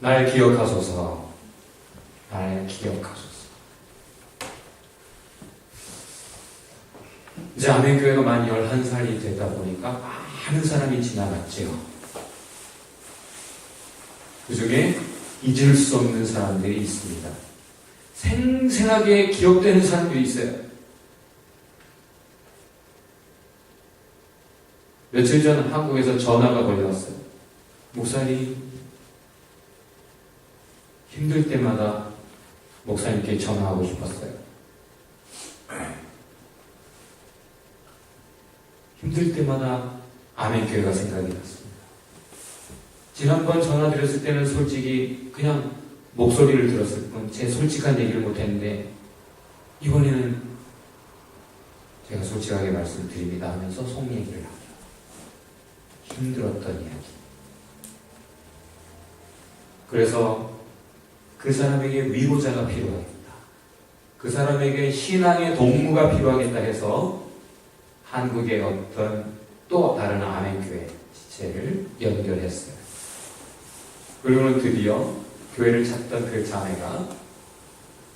날 기억하소서. 날 기억하소서. 이제 아멘교회가 만 11살이 되다 보니까 많은 사람이 지나갔지요. 그 중에 잊을 수 없는 사람들이 있습니다. 생생하게 기억되는 사람도 있어요. 며칠 전 한국에서 전화가 걸려왔어요. 목사님, 힘들 때마다 목사님께 전화하고 싶었어요. 힘들 때마다 아멘 교회가 생각이 났습니다. 지난번 전화 드렸을 때는 솔직히 그냥 목소리를 들었을 뿐 제 솔직한 얘기를 못했는데 이번에는 제가 솔직하게 말씀드립니다 하면서 속 얘기를 하죠. 힘들었던 이야기. 그래서 그 사람에게 위로자가 필요하겠다. 그 사람에게 신앙의 동무가 필요하겠다 해서 한국의 어떤 또 다른 아멘교회 지체를 연결했어요. 그리고는 드디어 교회를 찾던 그 자매가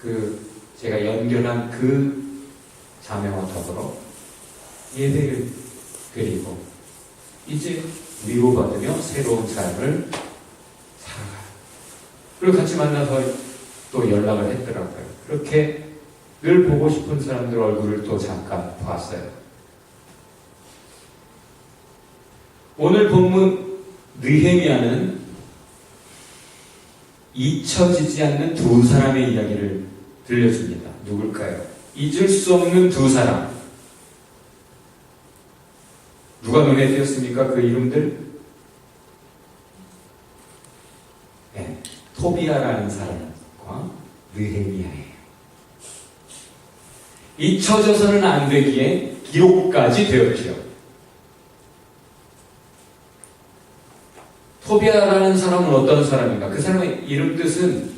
그 제가 연결한 그 자매와 더불어 예배를 드리고 이제 위로받으며 새로운 삶을. 그리고 같이 만나서 또 연락을 했더라고요. 그렇게 늘 보고 싶은 사람들 얼굴을 또 잠깐 봤어요. 오늘 본문 느헤미야는 잊혀지지 않는 두 사람의 이야기를 들려줍니다. 누굴까요? 잊을 수 없는 두 사람. 누가 눈에 띄었습니까? 그 이름들? 네, 토비아라는 사람과 느헤미야예요. 잊혀져서는 안 되기에 기록까지 되었죠. 토비아라는 사람은 어떤 사람인가? 그 사람의 이름 뜻은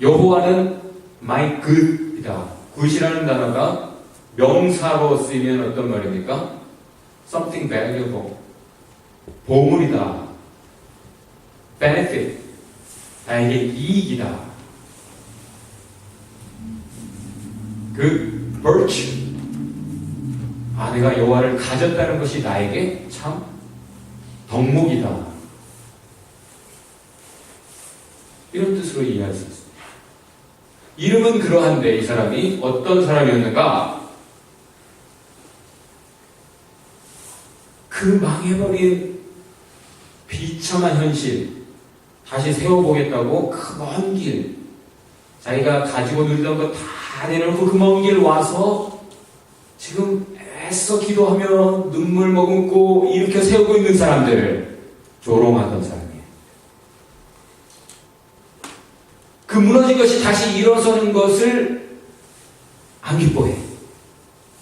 여호와는 my good이다. good이라는 단어가 명사로 쓰이면 어떤 말입니까? something valuable. 보물이다. benefit. 나에게 이익이다. 그 virtue. 아, 내가 여호와를 가졌다는 것이 나에게 참 덕목이다. 이런 뜻으로 이해할 수 있습니다. 이름은 그러한데 이 사람이 어떤 사람이었는가? 그 망해버린 비참한 현실 다시 세워보겠다고 그 먼 길, 자기가 가지고 놀던 거다 내려놓고 그 먼 길 와서 지금 애써 기도하며 눈물 머금고 일으켜 세우고 있는 사람들을 조롱하던 사람이에요. 그 무너진 것이 다시 일어서는 것을 안 기뻐해.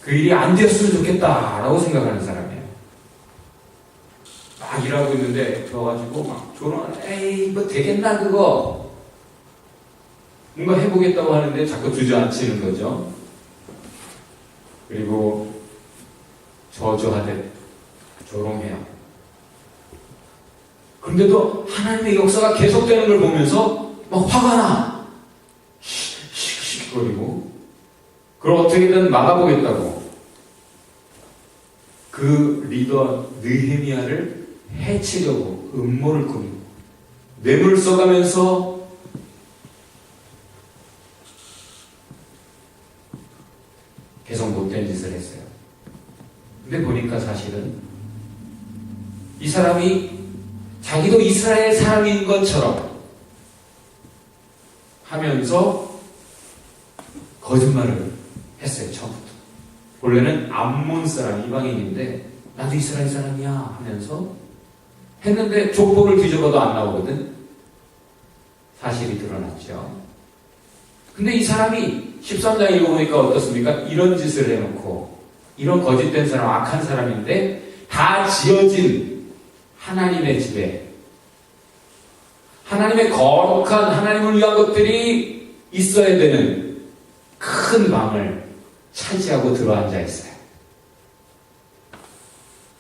그 일이 안 되었으면 좋겠다라고 생각하는 사람이에요. 막 일하고 있는데 들어가지고 막 조롱하는 에이 뭐 되겠나 그거 뭔가 해보겠다고 하는데 자꾸 주저앉히는 거죠. 그리고 저주하듯 조롱해요. 그런데도 하나님의 역사가 계속되는 걸 보면서 막 화가 나. 씩씩거리고 그걸 어떻게든 막아보겠다고 그 리더 느헤미야를 해치려고 음모를 꾸미고 뇌물 써가면서 계속 못된 짓을 했어요. 근데 보니까 사실은 이 사람이 자기도 이스라엘 사람인 것처럼 하면서 거짓말을 했어요, 처음부터. 원래는 암몬 사람, 이방인인데, 나도 이스라엘 사람이야 하면서 했는데 족보를 뒤져봐도 안 나오거든. 사실이 드러났죠. 근데 이 사람이 13장 읽어보니까 어떻습니까? 이런 짓을 해놓고, 이런 거짓된 사람, 악한 사람인데, 다 지어진 하나님의 집에, 하나님의 거룩한 하나님을 위한 것들이 있어야 되는 큰 방을 차지하고 들어앉아 있어요.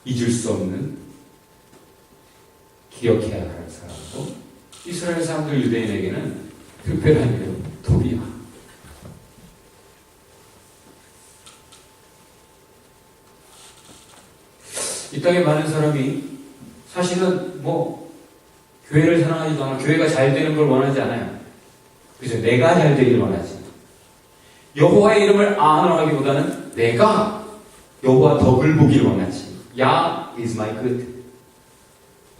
잊을 수 없는 기억해야 할 사람이고 이스라엘 사람들 유대인에게는 특별한 이름 도비야. 이 땅에 많은 사람이 사실은 뭐 교회를 사랑하지도 않아 교회가 잘 되는 걸 원하지 않아요. 그래서 내가 잘 되길 원하지. 여호와의 이름을 아노하기보다는 내가 여호와 덕을 보길 원하지. 야 is my good.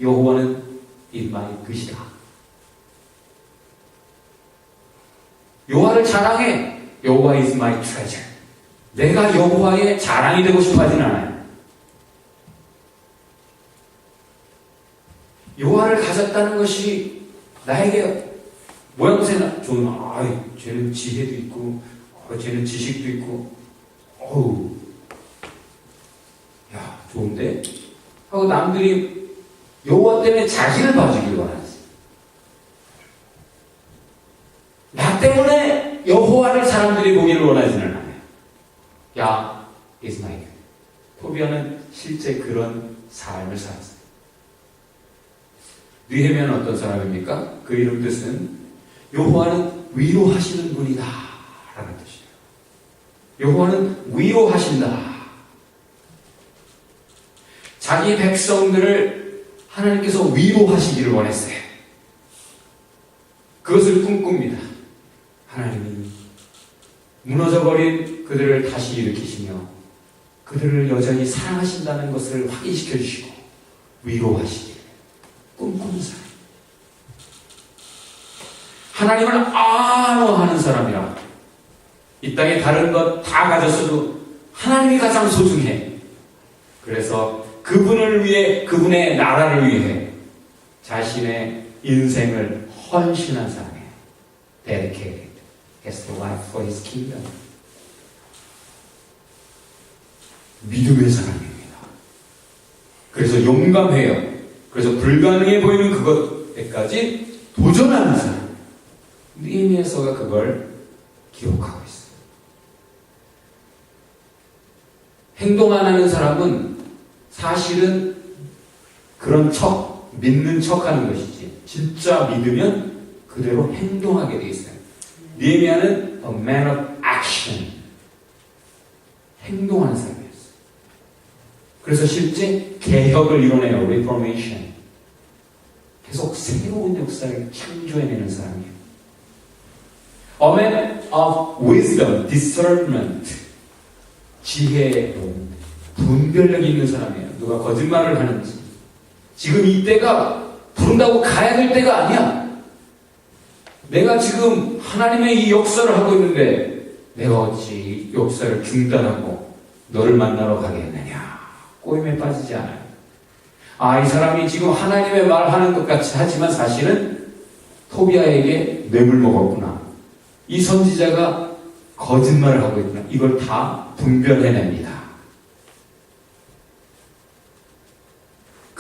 여호와는 my good이다. 여호와를 자랑해. 여호와 is my treasure. 내가 여호와의 자랑이 되고 싶어 하진 않아요. 여호와를 가졌다는 것이 나에게 모양새 좋은 아, 쟤는 지혜도 있고, 아, 쟤는 지식도 있고, 어우, 야 좋은데 하고 남들이 여호와 때문에 자기를 봐주길 원하지. 나 때문에 여호와를 사람들이 보기를 원하지는 않아요. 야, God. 토비아는 실제 그런 삶을 살았어요. 느헤미야는 어떤 사람입니까? 그 이름 뜻은 여호와는 위로하시는 분이다 라는 뜻이에요. 여호와는 위로하신다. 자기 백성들을 하나님께서 위로하시기를 원했어요. 그것을 꿈꿉니다. 하나님이 무너져버린 그들을 다시 일으키시며 그들을 여전히 사랑하신다는 것을 확인시켜 주시고 위로하시기를 꿈꾸는 사람. 하나님을 아노하는 사람이라. 이 땅에 다른 것 다 가졌어도 하나님이 가장 소중해. 그래서 그분을 위해, 그분의 나라를 위해 자신의 인생을 헌신한 사람이에요. Dedicated. Has the life for his kingdom. 믿음의 사람입니다. 그래서 용감해요. 그래서 불가능해 보이는 그것에까지 도전하는 사람. 니에미에서가 그걸 기록하고 있어요. 행동 안 하는 사람은 사실은 그런 척, 믿는 척 하는 것이지. 진짜 믿으면 그대로 행동하게 돼 있어요. 니에미아는 a man of action. 행동하는 사람이었어요. 그래서 실제 개혁을 이뤄내요. reformation. 계속 새로운 역사를 창조해내는 사람이에요. A man of wisdom, discernment. 지혜로 분별력이 있는 사람이에요. 누가 거짓말을 하는지. 지금 이때가 부른다고 가야 될 때가 아니야. 내가 지금 하나님의 이 역사를 하고 있는데 내가 어찌 이 역사를 중단하고 너를 만나러 가겠느냐. 꼬임에 빠지지 않아요. 아, 이 사람이 지금 하나님의 말하는 것 같이 하지만 사실은 토비아에게 뇌물 먹었구나. 이 선지자가 거짓말을 하고 있구나. 이걸 다 분별해냅니다.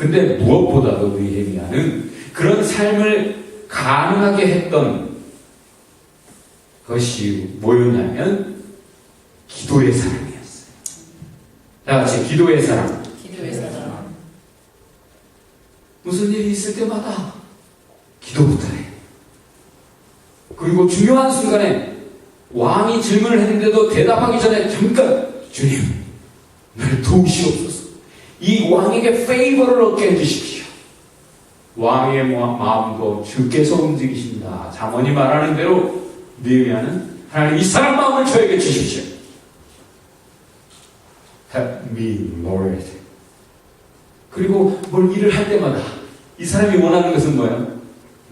근데 무엇보다도 느헤미야는 그런 삶을 가능하게 했던 것이 뭐였냐면 기도의 사람이었어요. 다 같이 기도의 사람. 기도의 사람. 무슨 일이 있을 때마다 기도부터 해. 그리고 중요한 순간에 왕이 질문을 했는데도 대답하기 전에 잠깐 주님 나를 도우시옵소서. 이 왕에게 페이버를 얻게 해주십시오. 왕의 마- 마음도 주께서 움직이신다. 자문이 말하는 대로 느헤미야는 하나님 이 사람 마음을 저에게 주십시오. Help me, Lord. 그리고 뭘 일을 할 때마다 이 사람이 원하는 것은 뭐예요?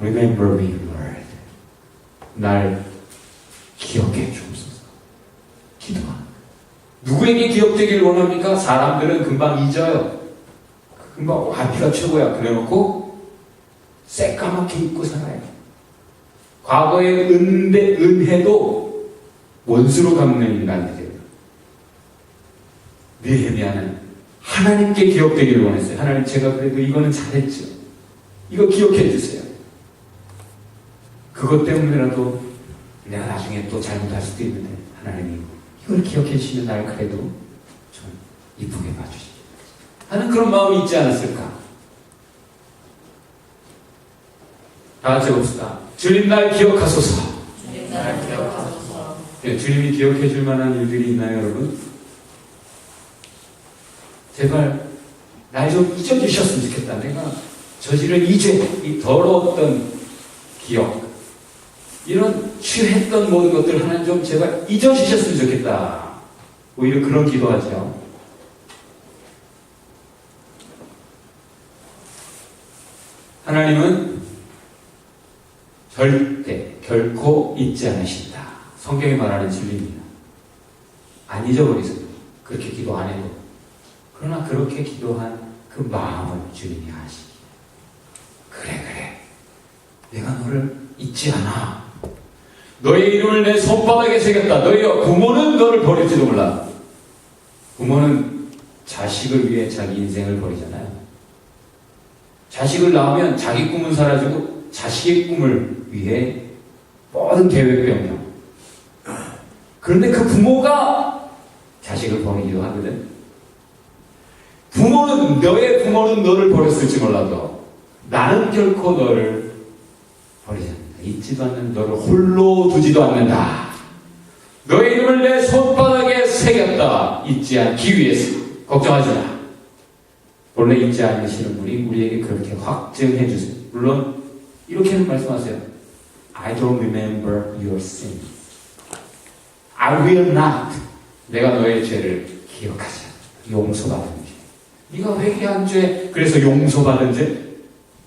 Remember me, Lord. 날 기억해 주옵소서. 기도하는 누구에게 기억되기를 원합니까? 사람들은 금방 잊어요. 금방 와 네가 최고야. 그래놓고 새까맣게 잊고 살아요. 과거의 은대, 은혜도 원수로 갚는 인간들이에요. 느헤미야는 하나님께 기억되기를 원했어요. 하나님 제가 그래도 이거는 잘했죠. 이거 기억해 주세요. 그것 때문에라도 내가 나중에 또 잘못할 수도 있는데 하나님이 이걸 기억해 주시면 날 그래도 좀 이쁘게 봐주시죠. 하는 그런 마음이 있지 않았을까? 다 같이 봅시다. 주님 날 기억하소서. 주님 날 기억하소서. 예, 주님이 기억해 줄 만한 일들이 있나요, 여러분? 제발 날 좀 잊어주셨으면 좋겠다. 내가 저지른 이죄, 이 더러웠던 기억, 이런 취했던 모든 것들 하나님 좀 제발 잊어주셨으면 좋겠다. 오히려 그런 기도하죠. 하나님은 절대 결코 잊지 않으신다. 성경이 말하는 진리입니다. 안 잊어버리세요. 그렇게 기도 안 해도. 그러나 그렇게 기도한 그 마음을 주님이 아시기. 그래, 그래. 내가 너를 잊지 않아. 너의 이름을 내 손바닥에 새겼다. 너희 부모는 너를 버릴지도 몰라. 부모는 자식을 위해 자기 인생을 버리잖아요. 자식을 낳으면 자기 꿈은 사라지고 자식의 꿈을 위해 모든 계획 변경. 그런데 그 부모가 자식을 버리기도 하거든. 부모는 너의 부모는 너를 버렸을지 몰라도 나는 결코 너를 버리지 않는다. 잊지도 않는 너를 홀로 두지도 않는다. 너의 이름을 내 손바닥에 새겼다. 잊지 않기 위해서 걱정하지 마. 원래 잊지 않으시는 분이 우리에게 그렇게 확증해 주세요. 물론 이렇게는 말씀하세요. I don't remember your sin. I will not. 내가 너의 죄를 기억하지. 용서받은 죄. 네가 회개한 죄, 그래서 용서받은 죄.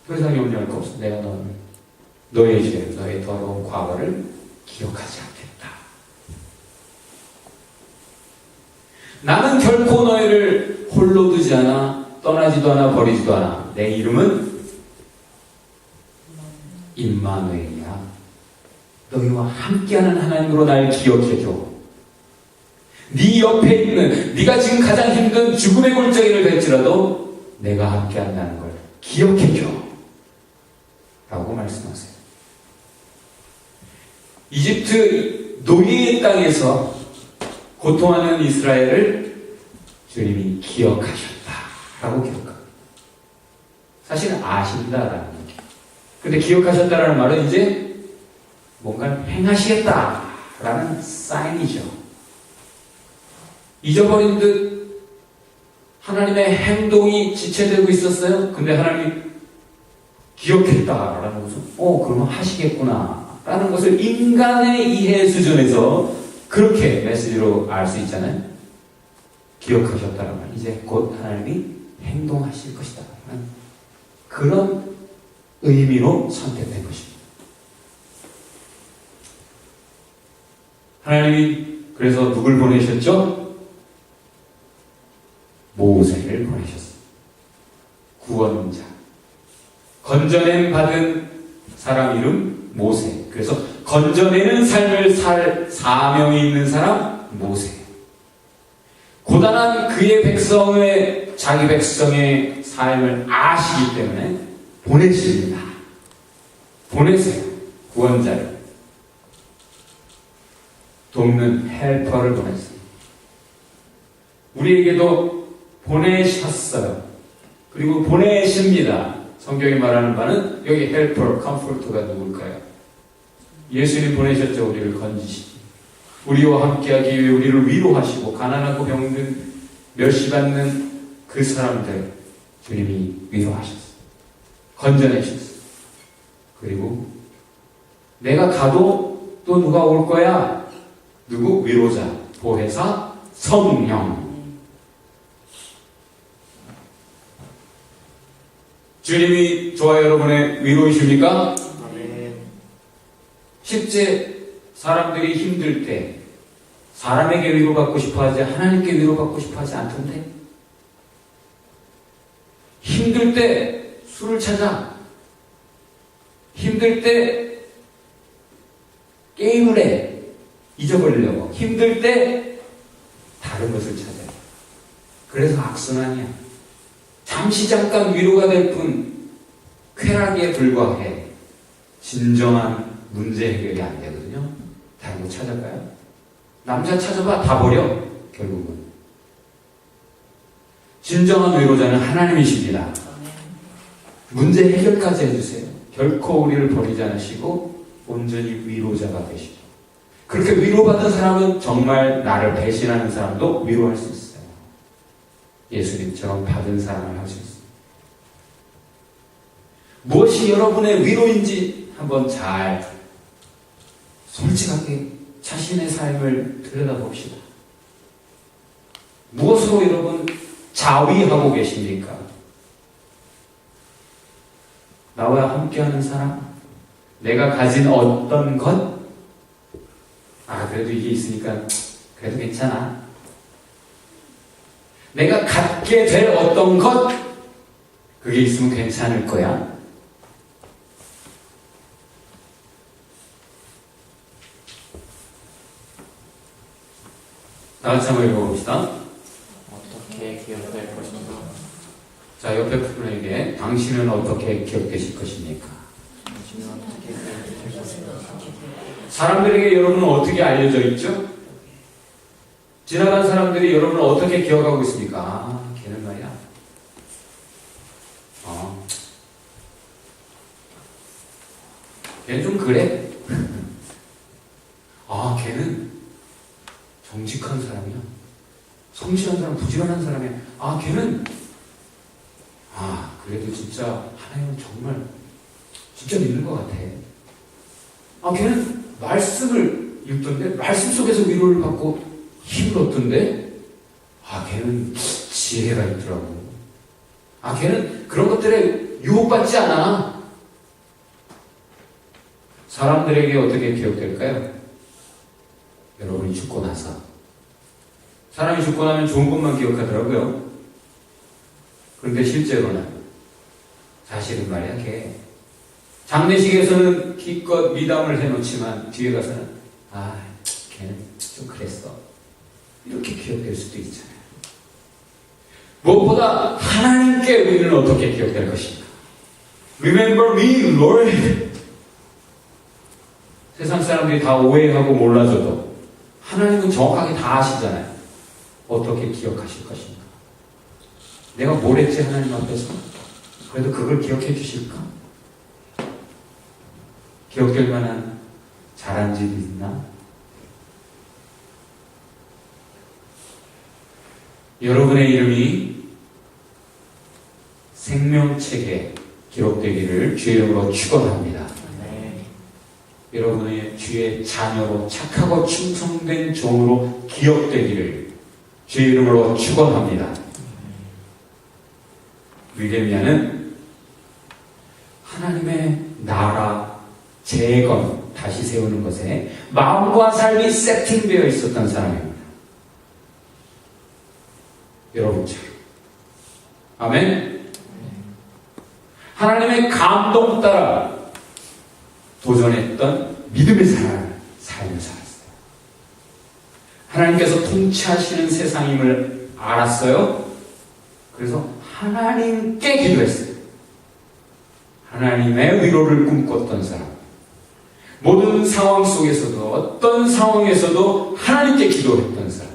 더 이상 염려할 거 없어. 내가 너를, 너의 죄, 너의 더러운 과거를 기억하지 않겠다. 나는 결코 너희를 홀로 두지 않아, 떠나지도 않아, 버리지도 않아. 내 이름은 임마누엘이야. 너희와 함께하는 하나님으로 날 기억해줘. 네 옆에 있는 네가 지금 가장 힘든 죽음의 골짜기를 뵐지라도 내가 함께 한다는 걸 기억해줘. 라고 말씀하세요. 이집트 노예의 땅에서 고통하는 이스라엘을 주님이 기억하셨다. 라고 기억합니다. 사실은 아신다라는 얘기. 근데 기억하셨다라는 말은 이제 뭔가를 행하시겠다라는 사인이죠. 잊어버린 듯 하나님의 행동이 지체되고 있었어요. 근데 하나님이 기억했다라는 것은, 어, 그러면 하시겠구나. 라는 것을 인간의 이해 수준에서 그렇게 메시지로 알 수 있잖아요. 기억하셨다는 말. 이제 곧 하나님이 행동하실 것이다. 그런 의미로 선택된 것입니다. 하나님이 그래서 누굴 보내셨죠? 모세를 보내셨습니다. 구원자. 건져냄 받은 사람 이름 모세. 그래서 건져내는 삶을 살 사명이 있는 사람 모세. 고단한 그의 백성의 자기 백성의 삶을 아시기 때문에 보내십니다. 보내세요. 구원자를. 돕는 헬퍼를 보냈습니다. 우리에게도 보내셨어요. 그리고 보내십니다. 성경이 말하는 바는 여기 헬퍼, 컴포터가 누굴까요? 예수님 보내셨죠. 우리를 건지시기. 우리와 함께하기 위해 우리를 위로하시고 가난하고 병든 멸시받는 그 사람들 주님이 위로하셨어요. 건져내셨어요. 그리고 내가 가도 또 누가 올 거야? 누구? 위로자, 보혜사, 성령. 주님이 저와 여러분의 위로이십니까? 실제 사람들이 힘들 때 사람에게 위로받고 싶어 하지 하나님께 위로받고 싶어 하지 않던데? 힘들 때 술을 찾아. 힘들 때 게임을 해. 잊어버리려고. 힘들 때 다른 것을 찾아요 그래서 악순환이야. 잠시 잠깐 위로가 될 뿐 쾌락에 불과해. 진정한 문제 해결이 안 되거든요. 다른 거 찾아가요? 남자 찾아봐 다 버려 결국은. 진정한 위로자는 하나님이십니다. 문제 해결까지 해주세요. 결코 우리를 버리지 않으시고 온전히 위로자가 되시죠. 그렇게 위로받은 사람은 정말 나를 배신하는 사람도 위로할 수 있어요. 예수님처럼 받은 사랑을 할 수 있어요. 무엇이 여러분의 위로인지 한번 잘 솔직하게 자신의 삶을 들여다봅시다. 무엇으로 여러분 자위하고 계십니까? 나와 함께하는 사람? 내가 가진 어떤 것? 아, 그래도 이게 있으니까 그래도 괜찮아. 내가 갖게 될 어떤 것? 그게 있으면 괜찮을 거야. 다 같이 한번 읽어봅시다. 어떻게 기억될 것인가? 자, 옆에 분에게 당신은 어떻게 기억되실 것입니까? 당신은 어떻게? 사람들에게 여러분은 어떻게 알려져 있죠? 지나간 사람들이 여러분을 어떻게 기억하고 있습니까? 아, 걔는 말이야. 어. 걔는 좀 그래. 아, 걔는 정직한 사람이야. 성실한 사람, 부지런한 사람이야. 아, 걔는 아, 그래도 진짜 하나님은 정말 진짜 믿는 것 같아. 아, 걔는 말씀을 읽던데 말씀 속에서 위로를 받고 힘을 얻던데 아 걔는 지혜가 있더라고 아 걔는 그런 것들에 유혹받지 않아 사람들에게 어떻게 기억될까요? 죽고 나서 사람이 죽고 나면 좋은 것만 기억하더라고요 그런데 실제로는 사실은 말이야 걔 장례식에서는 기껏 미담을 해놓지만 뒤에 가서는 아 걔는 좀 그랬어 이렇게 기억될 수도 있잖아요. 무엇보다 하나님께 우리는 어떻게 기억될 것인가? Remember me, Lord. 세상 사람들이 다 오해하고 몰라줘도 하나님은 정확하게 다 아시잖아요. 어떻게 기억하실 것인가? 내가 뭘 했지 하나님 앞에서? 그래도 그걸 기억해 주실까? 기억될 만한 잘한 일이 있나? 여러분의 이름이 생명책에 기록되기를 주의 이름으로 축원합니다. 네. 여러분의 주의 자녀로 착하고 충성된 종으로 기억되기를 주의 이름으로 축원합니다. 위레미아는 하나님의 나라 재건 다시 세우는 것에 마음과 삶이 세팅되어 있었던 사람입니다. 여러분처럼. 아멘. 하나님의 감동 따라 도전했던 믿음의 삶을 삶을 살았어요. 하나님께서 통치하시는 세상임을 알았어요. 그래서 하나님께 기도했어요. 하나님의 위로를 꿈꿨던 사람. 모든 상황 속에서도 어떤 상황에서도 하나님께 기도했던 사람.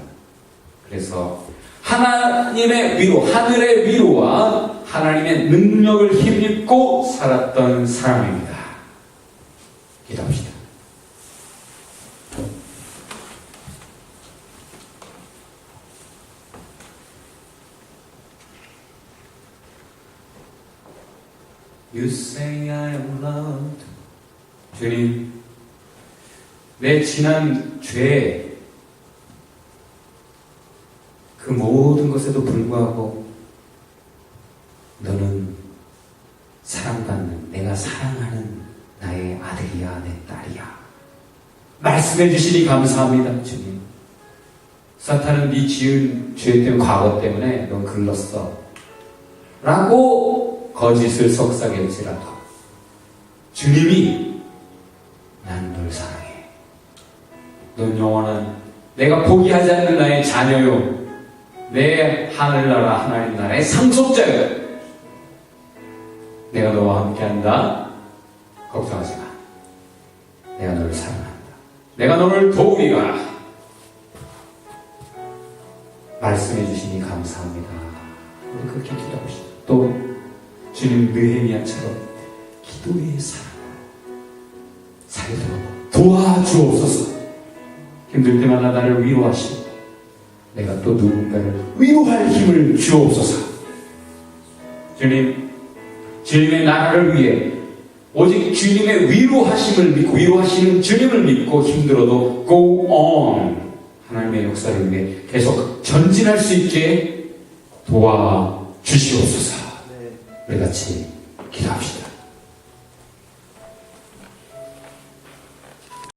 그래서 하나님의 위로, 하늘의 위로와 하나님의 능력을 힘입고 살았던 사람입니다. 기도합시다. You say I am loved. 주님, 내 지난 죄, 그 모든 것에도 불구하고 너는 사랑받는, 내가 사랑하는 나의 아들이야, 내 딸이야. 말씀해 주시니 감사합니다, 주님. 사탄은 네 지은 죄 때문에, 과거 때문에 넌 글렀어. 라고 거짓을 속삭일지라도 주님이 난 널 사랑해. 넌 영원한 내가 포기하지 않는 나의 자녀요. 내 하늘나라 하나님 나라의 상속자요. 내가 너와 함께한다. 걱정하지 마. 내가 너를 사랑한다. 내가 너를 도우리라. 말씀해 주시니 감사합니다. 우리 그렇게 기도합시다. 또 주님 느헤미야처럼 기도의 사랑으로 살도록 도와주옵소서. 힘들 때마다 나를 위로하시고 내가 또 누군가를 위로할 힘을 주옵소서. 주님, 주님의 나라를 위해 오직 주님의 위로하심을 믿고 위로하시는 주님을 믿고 힘들어도 go on 하나님의 역사를 위해 계속 전진할 수 있게 도와 주시옵소서. 네. 우리 같이 기도합시다.